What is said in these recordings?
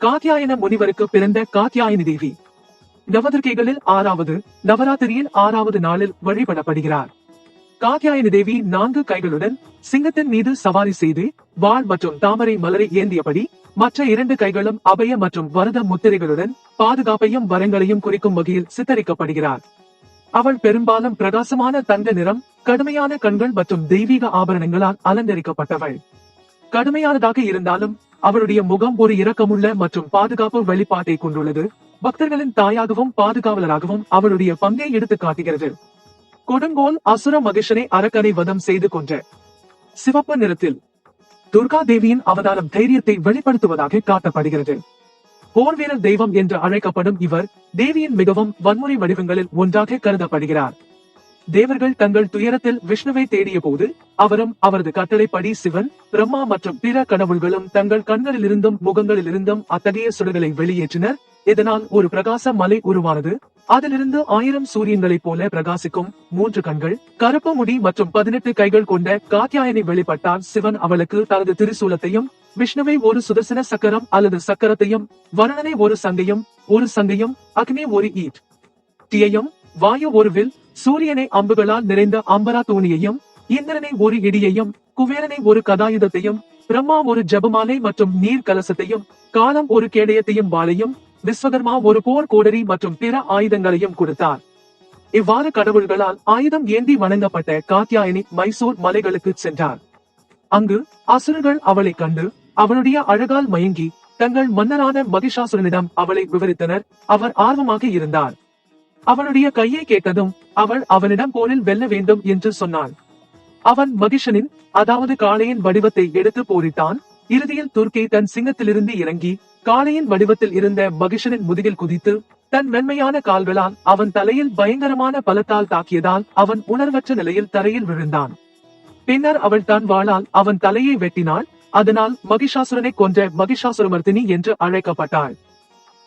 காத்தியாயன முனிவருக்கு பிறந்த காத்தியாயனி தேவி. நவதுர்க்கைகளில் ஆறாவது நவராத்திரியில் ஆறாவது நாளில் வழிபடப்படுகிறார். காத்தியாயனி தேவி நான்கு கைகளுடன் சிங்கத்தின் மீது சவாரி செய்து வாழ் மற்றும் தாமரை மலரை ஏந்தியபடி மற்ற இரண்டு கைகளும் அபய மற்றும் வரத முத்திரைகளுடன் பாதுகாப்பையும் வரங்களையும் குறிக்கும் வகையில் சித்தரிக்கப்படுகிறார். அவள் பெரும்பாலும் பிரகாசமான தங்க நிறம் கடுமையான கண்கள் மற்றும் தெய்வீக ஆபரணங்களால் அலங்கரிக்கப்பட்டவள். கடுமையானதாக இருந்தாலும் அவளுடைய முகம் ஒரு இரக்கமுள்ள மற்றும் பாதுகாப்பு வெளிப்பாட்டை கொண்டுள்ளது. பக்தர்களின் தாயாகவும் பாதுகாவலராகவும் அவளுடைய பங்கை எடுத்து காட்டுகிறது. கொடுங்கோல் அசுர மகிஷனை அரக்கனை வதம் செய்து கொன்ற சிவப்பு நிறத்தில் துர்கா தேவியின் அவதாரம் தைரியத்தை வெளிப்படுத்துவதாக காட்டப்படுகிறது. போர் வீரர் தெய்வம் என்று அழைக்கப்படும் இவர் தேவியின் மிகவும் வன்முறை வடிவங்களில் ஒன்றாக கருதப்படுகிறார். தேவர்கள் தங்கள் துயரத்தில் விஷ்ணுவை தேடிய போது அவரும் அவரது கட்டளைப்படி சிவன் பிரம்மா மற்றும் பிற கடவுள்களும் தங்கள் கண்களிலிருந்தும் முகங்களிலிருந்தும் அத்தகைய சுடர்களை வெளியேற்றினர். இதனால் ஒரு பிரகாச மலை உருவானது. அதிலிருந்து ஆயிரம் சூரியன்களைப் போல பிரகாசிக்கும் மூன்று கண்கள் கருப்பு முடி மற்றும் பதினெட்டு கைகள் கொண்ட காத்தியாயனை வெளிப்பட்டால் சிவன் அவளுக்கு தனது திருசூலத்தையும் விஷ்ணுவை ஒரு சுதர்சன சக்கரம் அல்லது சக்கரத்தையும் வருணனை ஒரு சங்கையும் ஒரு சங்கையும் அக்னி ஒரு ஈட். தீயையும் வாயு ஒரு வில் சூரியனை அம்புகளால் நிறைந்த அம்பரா தோணியையும் இந்திரனை ஒரு இடியையும் குபேரனை ஒரு கதாயுதத்தையும் பிரம்மா ஒரு ஜபமாலை மற்றும் நீர் கலசத்தையும் காலம் ஒரு கேடயத்தையும் வாளையும் விஸ்வகர்மா ஒரு போர் கோடரி மற்றும் பிற ஆயுதங்களையும் கொடுத்தார். இவ்வாறு கடவுள்களால் ஆயுதம் ஏந்தி வணங்கப்பட்ட காத்தியாயனி மைசூர் மலைகளுக்கு சென்றார். அங்கு அசுரர்கள் அவளை கண்டு அவளுடைய அழகால் மயங்கி தங்கள் மன்னரான மகிஷாசுரனிடம் அவளை விவரித்தனர் அவர் ஆர்வமாக இருந்தார். அவனுடைய கையை கேட்டதும் அவள் அவனிடம் போரில் வெல்ல வேண்டும் என்று சொன்னாள். அவன் மகிஷனின் அதாவது காளையின் வடிவத்தை எடுத்து போரிட்டான். இறுதியில் துர்க்கை தன் சிங்கத்திலிருந்து இறங்கி காளையின் வடிவத்தில் இருந்த மகிஷனின் முதுகில் குதித்து தன் மென்மையான கால்களால் அவன் தலையில் பயங்கரமான பலத்தால் தாக்கியதால் அவன் உணர்வற்ற நிலையில் தரையில் விழுந்தான். பின்னர் அவள் தன் வாளால் அவன் தலையை வெட்டினாள். அதனால் மகிஷாசுரனை கொன்ற மகிஷாசுரமர்த்தினி என்று அழைக்கப்பட்டாள்.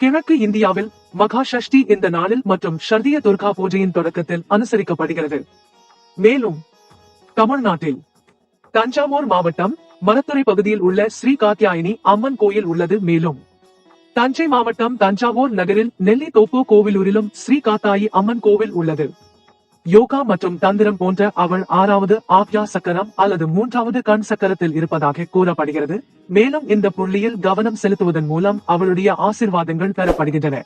கிழக்கு இந்தியாவில் மகா சஷ்டி இந்த நாளில் மற்றும் ஷர்திய துர்கா பூஜையின் தொடக்கத்தில் அனுசரிக்கப்படுகிறது. மேலும் தமிழ்நாட்டில் தஞ்சாவூர் மாவட்டம் மரத்துறை பகுதியில் உள்ள ஸ்ரீ காத்தியாயினி அம்மன் கோயில் உள்ளது. மேலும் தஞ்சை மாவட்டம் தஞ்சாவூர் நகரில் நெல்லித்தோப்பு கோவிலூரிலும் ஸ்ரீ காத்தாயி அம்மன் கோவில் உள்ளது. யோகா மற்றும் தந்திரம் போன்ற அவள் ஆறாவது ஆக்யா சக்கரம் அல்லது மூன்றாவது கண் சக்கரத்தில் இருப்பதாக கூறப்படுகிறது. மேலும் இந்த புள்ளியில் கவனம் செலுத்துவதன் மூலம் அவளுடைய ஆசிர்வாதங்கள் பெறப்படுகின்றன.